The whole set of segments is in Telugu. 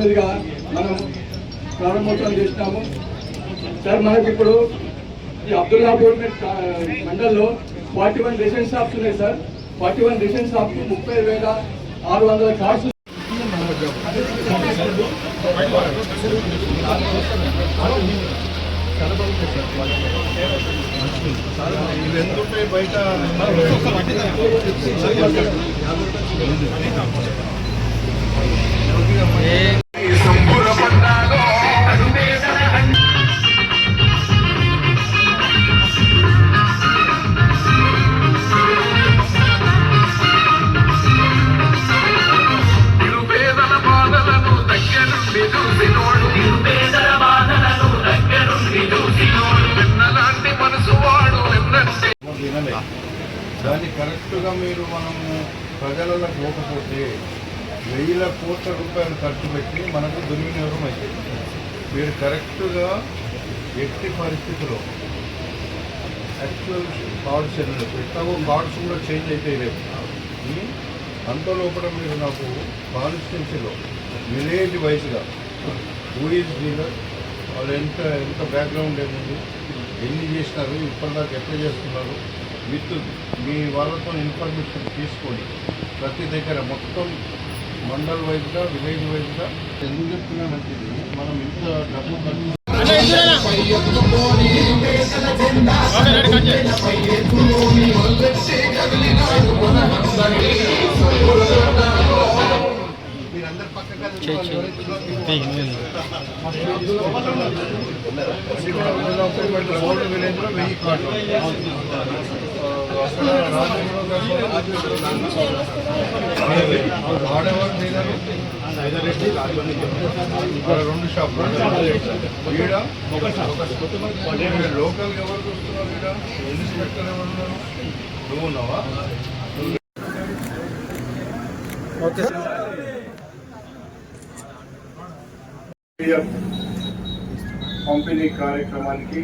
మీదుగా మనం ప్రారంభోత్సవం చేసినాము. సార్ మనకి ఇప్పుడు ఈ అబ్దుల్లాపూర్ మండల్లో ఫార్టీ వన్ రేషన్ షాప్స్ ఉన్నాయి sir. Forty one ration shops ముప్పై వేల ఆరు వందల కార్డ్స్ బయట ప్రజలలో పోకపోతే వెయ్యిల కోట్ల రూపాయలు ఖర్చు పెట్టి మనకు దుర్వినియోగం అయ్యేది మీరు కరెక్ట్గా ఎట్టి పరిస్థితిలో యాక్చువల్ కార్డ్స్ ఎన్నో ఎట్లాగో కార్డ్స్ కూడా చేంజ్ అయితే లేదు అంత లోపల మీరు నాకు కాన్స్టిట్యున్సీలో విలేజ్ వైజ్గా హూ డీలర్ వాళ్ళు ఎంత ఎంత బ్యాక్గ్రౌండ్ ఏముంది ఎన్ని చేసినారు ఇప్పటిదాకా ఎట్లా చేస్తున్నారు విత్ మీ వాళ్ళతో ఇన్ఫర్మేషన్ తీసుకొని ప్రతి దగ్గర మొత్తం మండల్ వైజ్గా విలేజ్ వైజ్గా ఎందుకు చెప్తున్నానంటే మనం ఇంత డబ్బు మీరందరు వెయ్యి కార్డు ఆడవారు ఇక్కడ రెండు షాపులు ఈడ లోకల్ ఎవరు చూస్తున్నారు ఈడ ఇన్స్పెక్టర్ ఎవరు ఉన్నారు నువ్వు ఉన్నావా పంపిణీ కార్యక్రమానికి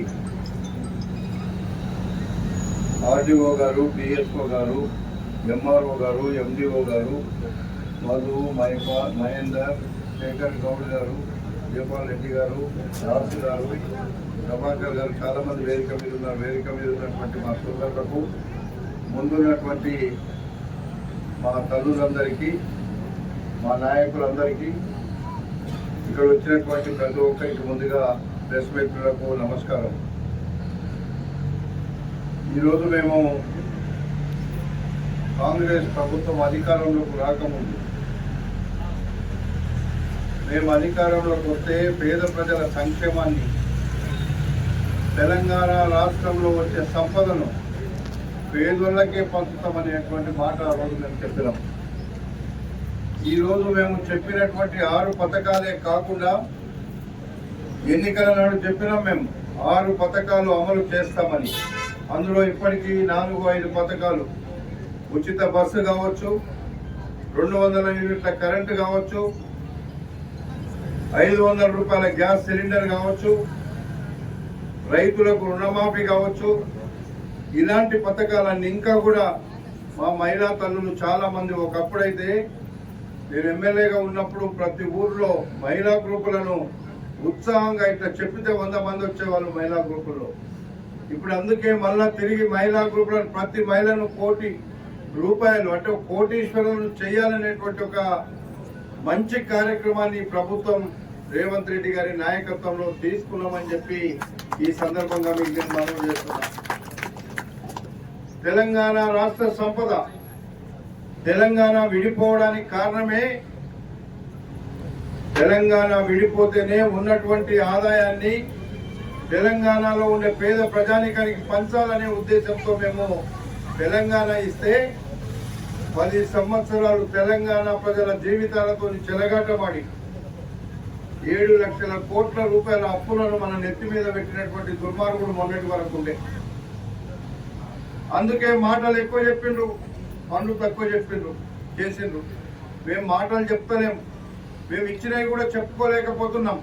ఆర్డీఓ గారు బిఎస్ఓ గారు ఎంఆర్ఓ గారు ఎండిఓ గారు మధు మహిమ మహేందర్ శేఖర్ గౌడ్ గారు జయపాల్ రెడ్డి గారు రాసు గారు ప్రభాకర్ గారు చాలామంది వేదిక మీద ఉన్నారు. వేదిక మీద ఉన్నటువంటి మా సోదరులకు ముందున్నటువంటి మా తల్లులందరికీ మా నాయకులందరికీ ఇక్కడ వచ్చినటువంటి ప్రతి ఒక్కరికి ముందుగా ప్రెస్ మిత్రులకు నమస్కారం. ఈరోజు మేము కాంగ్రెస్ ప్రభుత్వం అధికారంలోకి రాకముందు మేము అధికారంలోకి వస్తే పేద ప్రజల సంక్షేమాన్ని తెలంగాణ రాష్ట్రంలో వచ్చే సంపదను పేదోళ్ళకే పంచుతామనేటువంటి మాట ఆ రోజు మేము చెప్పినాం. ఈరోజు మేము చెప్పినటువంటి ఆరు పథకాలే కాకుండా ఎన్నికల నాడు చెప్పినాం మేము ఆరు పథకాలు అమలు చేస్తామని. అందులో ఇప్పటికీ నాలుగు ఐదు పథకాలు. ఉచిత బస్సు కావచ్చు రెండు వందల యూనిట్ల కరెంటు కావచ్చు ఐదు వందల రూపాయల గ్యాస్ సిలిండర్ కావచ్చు రైతులకు రుణమాఫీ కావచ్చు. ఇలాంటి పథకాలన్నీ ఇంకా కూడా మా మహిళా తల్లులు చాలా మంది ఒకప్పుడైతే నేను ఎమ్మెల్యేగా ఉన్నప్పుడు ప్రతి ఊర్లో మహిళా గ్రూపులను ఉత్సాహంగా ఇట్లా చెప్పితే వంద మంది వచ్చేవాళ్ళు మహిళా గ్రూపుల్లో. ఇప్పుడు అందుకే మళ్ళా తిరిగి మహిళా గ్రూపులను ప్రతి మహిళను కోటి రూపాయలు అంటే ఒక కోటీశ్వరులను చేయాలనేటువంటి ఒక మంచి కార్యక్రమాన్ని ప్రభుత్వం రేవంత్ రెడ్డి గారి నాయకత్వంలో తీసుకున్నామని చెప్పి ఈ సందర్భంగా మీకు నేను మనం చేస్తున్నా. తెలంగాణ రాష్ట్ర సంపద తెలంగాణ విడిపోవడానికి కారణమే తెలంగాణ విడిపోతేనే ఉన్నటువంటి ఆదాయాన్ని తెలంగాణలో ఉండే పేద ప్రజానికానికి పంచాలనే ఉద్దేశంతో మేము తెలంగాణ ఇస్తే పది సంవత్సరాలు తెలంగాణ ప్రజల జీవితాలతో చెలగాటమాడి. ఏడు లక్షల కోట్ల రూపాయల అప్పులను మన నెత్తి మీద పెట్టినటువంటి దుర్మార్గుడు మొన్నటి వరకు ఉండే. అందుకే మాటలు ఎక్కువ చెప్పిండ్రు పనులు తక్కువ చెప్పిండ్రు చేసిండ్రు. మేము మాటలు చెప్తలేం. మేము ఇచ్చినవి కూడా చెప్పుకోలేకపోతున్నాం.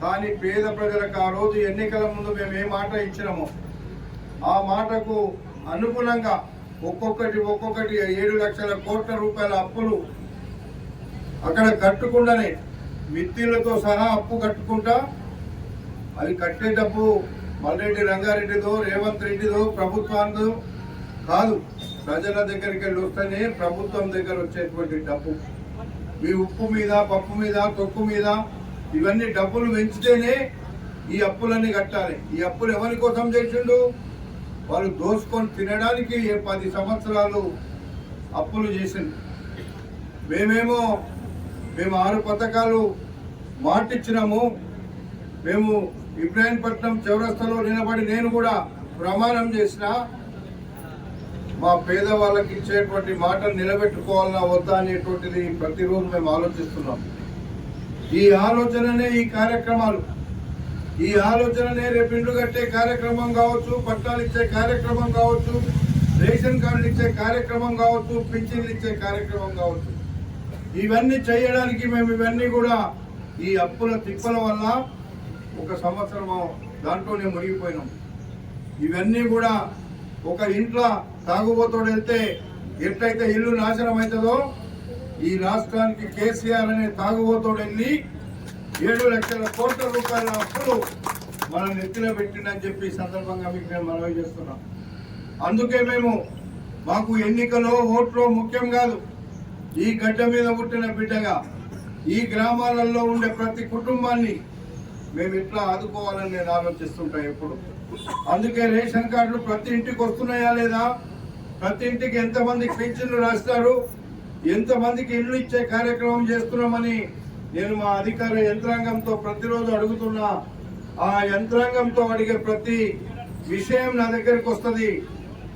కానీ పేద ప్రజలకు ఆ రోజు ఎన్నికల ముందు మేము ఏ మాట ఇచ్చినామో ఆ మాటకు అనుగుణంగా ఒక్కొక్కటి ఒక్కొక్కటి ఏడు లక్షల కోట్ల రూపాయల అప్పులు అక్కడ కట్టకుండానే మిత్తిలతో సహా అప్పు కట్టుకుంటా అది కట్టే డబ్బు మల్లెడ్డి రంగారెడ్డిదో రేవంత్ రెడ్డిదో ప్రభుత్వానిదో కాదు ప్రజల దగ్గరికి వెళ్ళి వస్తేనే ప్రభుత్వం దగ్గర వచ్చేటువంటి డబ్బు. మీ ఉప్పు మీద పప్పు మీద తొక్కు మీద ఇవన్నీ డబ్బులు పెంచితేనే ఈ అప్పులన్నీ కట్టాలి. ఈ అప్పులు ఎవరి కోసం చేసిండు? వాళ్ళు దోసుకొని తినడానికి పది సంవత్సరాలు అప్పులు చేసింది మేమేమో మేము ఆరు పథకాలు మాటిచ్చినాము. మేము ఇబ్రాహీంపట్నం చౌరస్తలో నిలబడి నేను కూడా ప్రమాణం చేసిన మా పేదవాళ్ళకి ఇచ్చేటువంటి మాటలు నిలబెట్టుకోవాలన్నా వద్దా అనేటువంటిది ప్రతిరోజు మేము ఆలోచిస్తున్నాం. ఈ ఆలోచననే ఈ కార్యక్రమాలు. ఈ ఆలోచననే రేపు ఇండ్లు కట్టే కార్యక్రమం కావచ్చు పట్టాలు ఇచ్చే కార్యక్రమం కావచ్చు రేషన్ కార్డులు ఇచ్చే కార్యక్రమం కావచ్చు పింఛన్లు ఇచ్చే కార్యక్రమం కావచ్చు. ఇవన్నీ చేయడానికి మేము ఇవన్నీ కూడా ఈ అప్పుల తిప్పల వల్ల ఒక సంవత్సరం దాంట్లోనే మునిగిపోయినాం. ఇవన్నీ కూడా ఒక ఇంట్లో తాగుబోతోడు వెళ్తే ఎట్లయితే ఇల్లు నాశనం అవుతుందో ఈ రాష్ట్రానికి కేసీఆర్ అనే తాగుబోతోడు వెళ్ళి ఏడు లక్షల కోట్ల రూపాయల అప్పులు మన నెత్తిన పెట్టిండని చెప్పి సందర్భంగా మీకు నేను మనవి చేస్తున్నాం. అందుకే మేము మాకు ఎన్నికలో ఓట్లో ముఖ్యం కాదు ఈ గడ్డ మీద పుట్టిన బిడ్డగా ఈ గ్రామాలలో ఉండే ప్రతి కుటుంబాన్ని మేము ఎట్లా ఆదుకోవాలని నేను ఆలోచిస్తుంటా ఎప్పుడు. అందుకే రేషన్ కార్డులు ప్రతి ఇంటికి వస్తున్నాయా లేదా? ప్రతి ఇంటికి ఎంతమంది పెన్షన్లు రాస్తారు? ఎంతమందికి ఇల్లు ఇచ్చే కార్యక్రమం చేస్తున్నామని నేను మా అధికార యంత్రాంగంతో ప్రతిరోజు అడుగుతున్నా. ఆ యంత్రాంగంతో అడిగే ప్రతి విషయం నా దగ్గరకు వస్తుంది.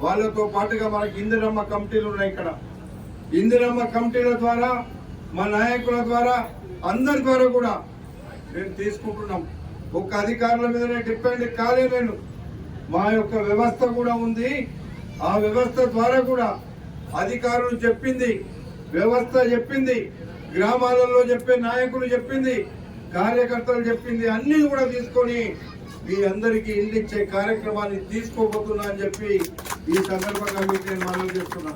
వాళ్ళతో పాటుగా మనకి ఇందిరమ్మ కమిటీలు ఉన్నాయి ఇక్కడ. ఇందిరమ్మ కమిటీల ద్వారా మా నాయకుల ద్వారా అందరి ద్వారా కూడా మేము తీసుకుంటున్నాం. ఒక్క అధికారుల మీదనే డిపెండ్ కాలే నేను మా యొక్క వ్యవస్థ కూడా ఉంది. ఆ వ్యవస్థ ద్వారా కూడా అధికారులు చెప్పింది. వ్యవస్థ చెప్పింది గ్రామాలలో చెప్పే నాయకులు చెప్పింది కార్యకర్తలు చెప్పింది అన్ని కూడా తీసుకొని మీ అందరికీ ఇల్లు కార్యక్రమాన్ని తీసుకోబోతున్నా అని చెప్పి ఈ సందర్భంగా మీకు నేను మనం చేస్తున్నా.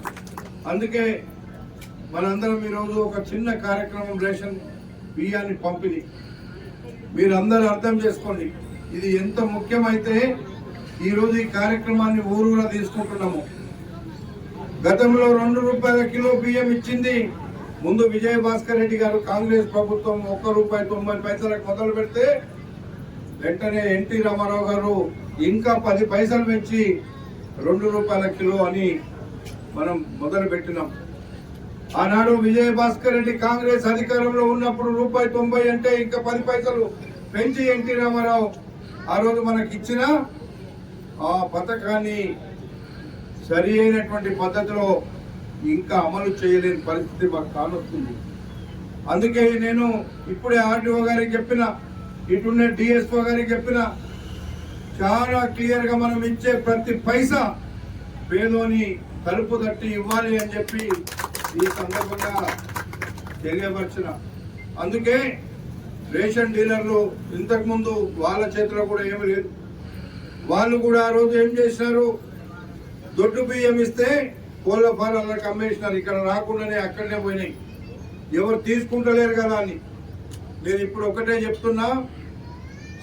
అందుకే మనందరం ఈరోజు ఒక చిన్న కార్యక్రమం రేషన్ బియ్యాన్ని పంపిణీ. మీరందరూ అర్థం చేసుకోండి ఇది ఎంత ముఖ్యమైతే ఈరోజు ఈ కార్యక్రమాన్ని ఊరూరా తీసుకుంటున్నాము. గతంలో రెండు రూపాయల కిలో బియ్యం ఇచ్చింది. ముందు విజయ భాస్కర్ రెడ్డి గారు కాంగ్రెస్ ప్రభుత్వం ఒక్క రూపాయి తొంభై పైసలకు మొదలు పెడితే వెంటనే ఎన్టీ రామారావు గారు ఇంకా పది పైసలు పెంచి రెండు రూపాయల కిలో అని మనం మొదలు పెట్టినాం. ఆనాడు విజయ భాస్కర్ రెడ్డి కాంగ్రెస్ అధికారంలో ఉన్నప్పుడు రూపాయి తొంభై అంటే ఇంకా పది పైసలు పెంచి ఎన్టీ రామారావు ఆ రోజు మనకి ఇచ్చిన ఆ పథకాన్ని సరి అయినటువంటి పద్ధతిలో ఇంకా అమలు చేయలేని పరిస్థితి మాకు కానొస్తుంది. అందుకే నేను ఇప్పుడే ఆర్డీఓ గారికి చెప్పిన ఇటున్న డిఎస్ఓ గారికి చెప్పిన చాలా క్లియర్గా మనం ఇచ్చే ప్రతి పైసా పేదోని తలుపు తట్టి ఇవ్వాలి అని చెప్పి ఈ సందర్భంగా తెలియపరిచిన. అందుకే రేషన్ డీలర్లు ఇంతకు ముందు వాళ్ళ చేతిలో కూడా ఏమీ లేదు. వాళ్ళు కూడా ఆ రోజు ఏం చేసినారు? దొడ్డు బియ్యం ఇస్తే కోళ్ళ ఫారాల అమ్మేసినారు ఇక్కడ రాకుండానే అక్కడనే పోయినాయి. ఎవరు తీసుకుంటలేరు కదా అని. నేను ఇప్పుడు ఒకటే చెప్తున్నా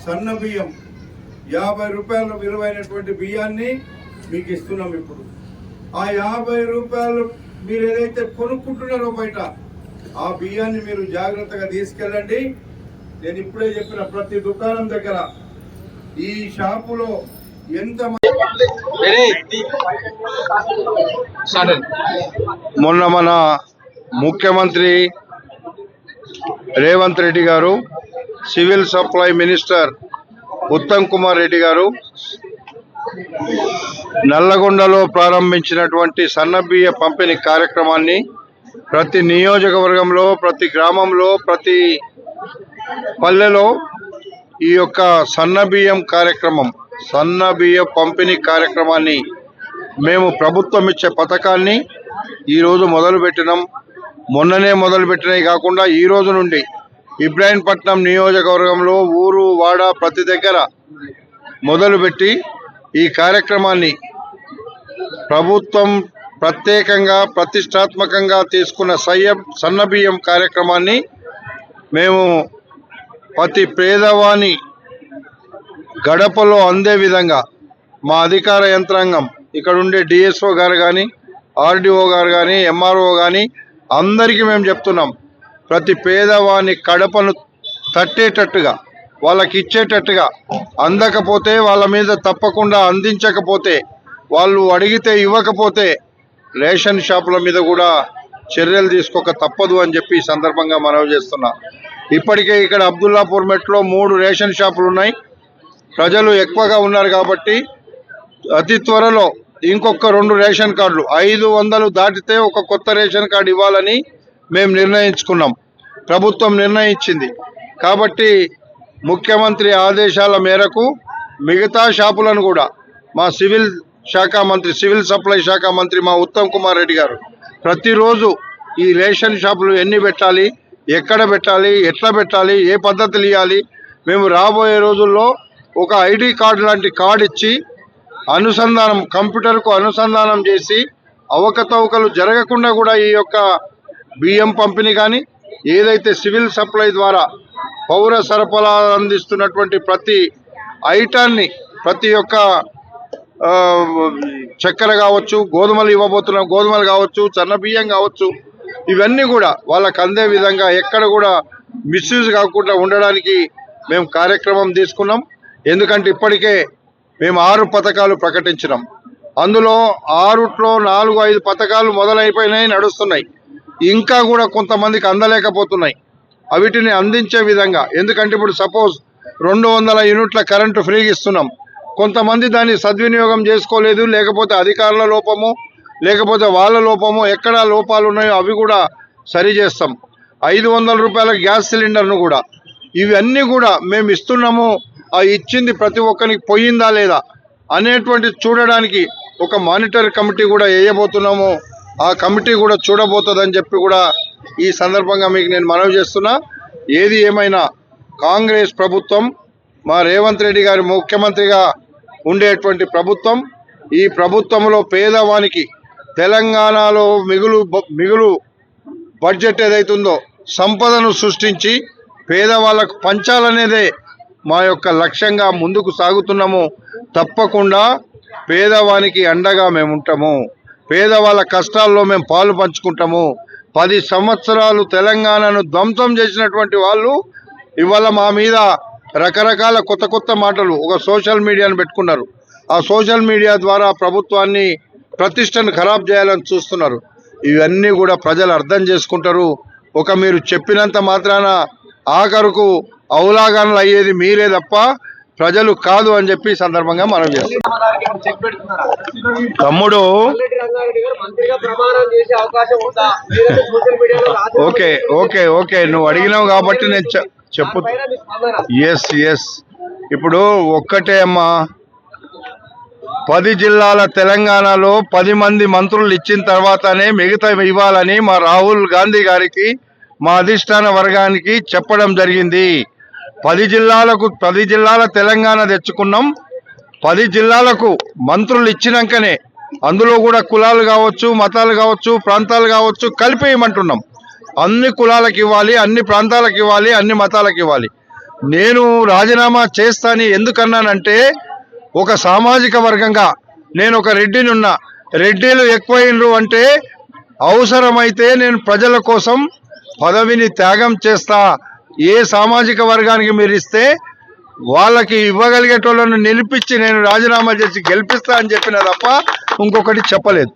సన్న బియ్యం యాభై రూపాయల విలువైనటువంటి బియ్యాన్ని మీకు ఇస్తున్నాం ఇప్పుడు. ఆ యాభై రూపాయలు మీరు ఏదైతే కొనుక్కుంటున్నారో బయట ఆ బియ్యాన్ని మీరు జాగ్రత్తగా తీసుకెళ్ళండి. నేను ఇప్పుడే చెప్పిన ప్రతి దుకాణం దగ్గర ఈ షాపులో మొన్న మన ముఖ్యమంత్రి Revanth Reddy garu civil supply minister Uttam Kumar Reddy garu నల్లగొండలో ప్రారంభించినటువంటి సన్నబియ్య పంపిణీ కార్యక్రమాన్ని ప్రతి నియోజకవర్గంలో ప్రతి గ్రామంలో ప్రతి పల్లెలో ఈ యొక్క సన్నబియ్యం కార్యక్రమం సన్న బియ్యం పంపిణీ కార్యక్రమాన్ని మేము ప్రభుత్వం ఇచ్చే పథకాన్ని ఈరోజు మొదలుపెట్టినాం. మొన్ననే మొదలుపెట్టినవి కాకుండా ఈ రోజు నుండి ఇబ్రాహీంపట్నం నియోజకవర్గంలో ఊరు వాడ ప్రతి దగ్గర మొదలుపెట్టి ఈ కార్యక్రమాన్ని ప్రభుత్వం ప్రత్యేకంగా ప్రతిష్టాత్మకంగా తీసుకున్న సయ్యం సన్నబియ్యం కార్యక్రమాన్ని మేము ప్రతి పేదవాణి గడపలో అందే విధంగా మా అధికార యంత్రాంగం ఇక్కడ ఉండే డిఎస్ఓ గారు కానీ ఆర్డీఓ గారు కానీ ఎంఆర్ఓ కానీ అందరికీ మేము చెప్తున్నాం. ప్రతి పేదవాని కడపను తట్టేటట్టుగా వాళ్ళకి ఇచ్చేటట్టుగా అందకపోతే వాళ్ళ మీద తప్పకుండా అందించకపోతే వాళ్ళు అడిగితే ఇవ్వకపోతే రేషన్ షాపుల మీద కూడా చర్యలు తీసుకోక తప్పదు అని చెప్పి ఈ సందర్భంగా మనవి చేస్తున్నా. ఇప్పటికే ఇక్కడ అబ్దుల్లాపూర్ మెట్లో మూడు రేషన్ షాపులు ఉన్నాయి ప్రజలు ఎక్కువగా ఉన్నారు కాబట్టి అతి త్వరలో ఇంకొక రెండు రేషన్ కార్డులు ఐదు వందలు దాటితే ఒక కొత్త రేషన్ కార్డు ఇవ్వాలని మేము నిర్ణయించుకున్నాం. ప్రభుత్వం నిర్ణయించింది. కాబట్టి ముఖ్యమంత్రి ఆదేశాల మేరకు మిగతా షాపులను కూడా మా సివిల్ శాఖ మంత్రి సివిల్ సప్లై శాఖ మంత్రి మా ఉత్తమ్ కుమార్ రెడ్డి గారు ప్రతిరోజు ఈ రేషన్ షాపులు ఎన్ని పెట్టాలి ఎక్కడ పెట్టాలి ఎట్లా పెట్టాలి ఏ పద్ధతులు ఇవ్వాలి మేము రాబోయే రోజుల్లో ఒక ఐడి కార్డు లాంటి కార్డు ఇచ్చి అనుసంధానం కంప్యూటర్కు అనుసంధానం చేసి అవకతవకలు జరగకుండా కూడా ఈ యొక్క బియ్యం పంపిణీ కానీ ఏదైతే సివిల్ సప్లై ద్వారా పౌర సరఫరా అందిస్తున్నటువంటి ప్రతి ఐటాన్ని ప్రతి ఒక్క చక్కెర కావచ్చు గోధుమలు ఇవ్వబోతున్న గోధుమలు కావచ్చు చన్న బియ్యం కావచ్చు ఇవన్నీ కూడా వాళ్ళకు అందే విధంగా ఎక్కడ కూడా మిస్యూజ్ కాకుండా ఉండడానికి మేము కార్యక్రమం తీసుకున్నాం. ఎందుకంటే ఇప్పటికే మేము ఆరు పథకాలు ప్రకటించినాం. అందులో ఆరుట్లో నాలుగు ఐదు పథకాలు మొదలైపోయినాయి నడుస్తున్నాయి. ఇంకా కూడా కొంతమందికి అందలేకపోతున్నాయి. వీటిని అందించే విధంగా ఎందుకంటే ఇప్పుడు సపోజ్ రెండు వందల యూనిట్ల కరెంటు ఫ్రీగా ఇస్తున్నాం. కొంతమంది దాన్ని సద్వినియోగం చేసుకోలేదు లేకపోతే అధికారుల లోపము లేకపోతే వాళ్ళ లోపము ఎక్కడ లోపాలు ఉన్నాయో అవి కూడా సరి చేస్తాం. ఐదు వందల రూపాయల గ్యాస్ సిలిండర్ను కూడా. ఇవన్నీ కూడా మేము ఇస్తున్నాము ఆ ఇచ్చింది ప్రతి ఒక్కరికి పోయిందా లేదా అనేటువంటి చూడడానికి ఒక మానిటర్ కమిటీ కూడా వేయబోతున్నాము. ఆ కమిటీ కూడా చూడబోతుందని చెప్పి కూడా ఈ సందర్భంగా మీకు నేను మనవి చేస్తున్నా. ఏది ఏమైనా కాంగ్రెస్ ప్రభుత్వం మా రేవంత్ రెడ్డి గారి ముఖ్యమంత్రిగా ఉండేటువంటి ప్రభుత్వం ఈ ప్రభుత్వంలో పేదవానికి తెలంగాణలో మిగులు మిగులు బడ్జెట్ ఏదైతుందో సంపదను సృష్టించి పేదవాళ్ళకు పంచాలనేదే మా యొక్క లక్ష్యంగా ముందుకు సాగుతున్నాము. తప్పకుండా పేదవానికి అండగా మేము ఉంటాము. పేదవాళ్ళ కష్టాల్లో మేము పాలు పంచుకుంటాము. పది సంవత్సరాలు తెలంగాణను ధ్వంసం చేసినటువంటి వాళ్ళు ఇవాళ మా మీద రకరకాల కొత్త కొత్త మాటలు ఒక సోషల్ మీడియాను పెట్టుకున్నారు. ఆ సోషల్ మీడియా ద్వారా ప్రభుత్వాన్ని ప్రతిష్టను ఖరాబ్ చేయాలని చూస్తున్నారు. ఇవన్నీ కూడా ప్రజలు అర్థం చేసుకుంటారు. ఒక మీరు చెప్పినంత మాత్రాన ఆఖరుకు అవులాగానలు అయ్యేది మీరే తప్ప ప్రజలు కాదు అని చెప్పి సందర్భంగా మనం చేస్తాం. తమ్ముడు ఓకే ఓకే ఓకే నువ్వు అడిగినావు కాబట్టి నేను చెప్పు. ఎస్ ఎస్ ఇప్పుడు ఒక్కటే అమ్మా. పది జిల్లాల తెలంగాణలో పది మంది మంత్రులు ఇచ్చిన తర్వాతనే మిగతా ఇవ్వాలని మా రాహుల్ గాంధీ గారికి మా అధిష్టాన వర్గానికి చెప్పడం జరిగింది. పది జిల్లాలకు పది జిల్లాల తెలంగాణ తెచ్చుకున్నాం. పది జిల్లాలకు మంత్రులు ఇచ్చినాకనే అందులో కూడా కులాలు కావచ్చు మతాలు కావచ్చు ప్రాంతాలు కావచ్చు కలిపేయమంటున్నాం అన్ని కులాలకు ఇవ్వాలి అన్ని ప్రాంతాలకు ఇవ్వాలి అన్ని మతాలకు ఇవ్వాలి. నేను రాజీనామా చేస్తాని ఎందుకన్నానంటే ఒక సామాజిక వర్గంగా నేను ఒక రెడ్డిని ఉన్నా. రెడ్డిలు ఎక్కువైనరు అంటే అవసరమైతే నేను ప్రజల కోసం పదవిని త్యాగం చేస్తా ఏ సామాజిక వర్గానికి మీరు ఇస్తే వాళ్ళకి ఇవ్వగలిగేటోళ్ళను నిలిపించి నేను రాజీనామా చేసి గెలిపిస్తా అని చెప్పిన తప్ప ఇంకొకటి చెప్పలేదు.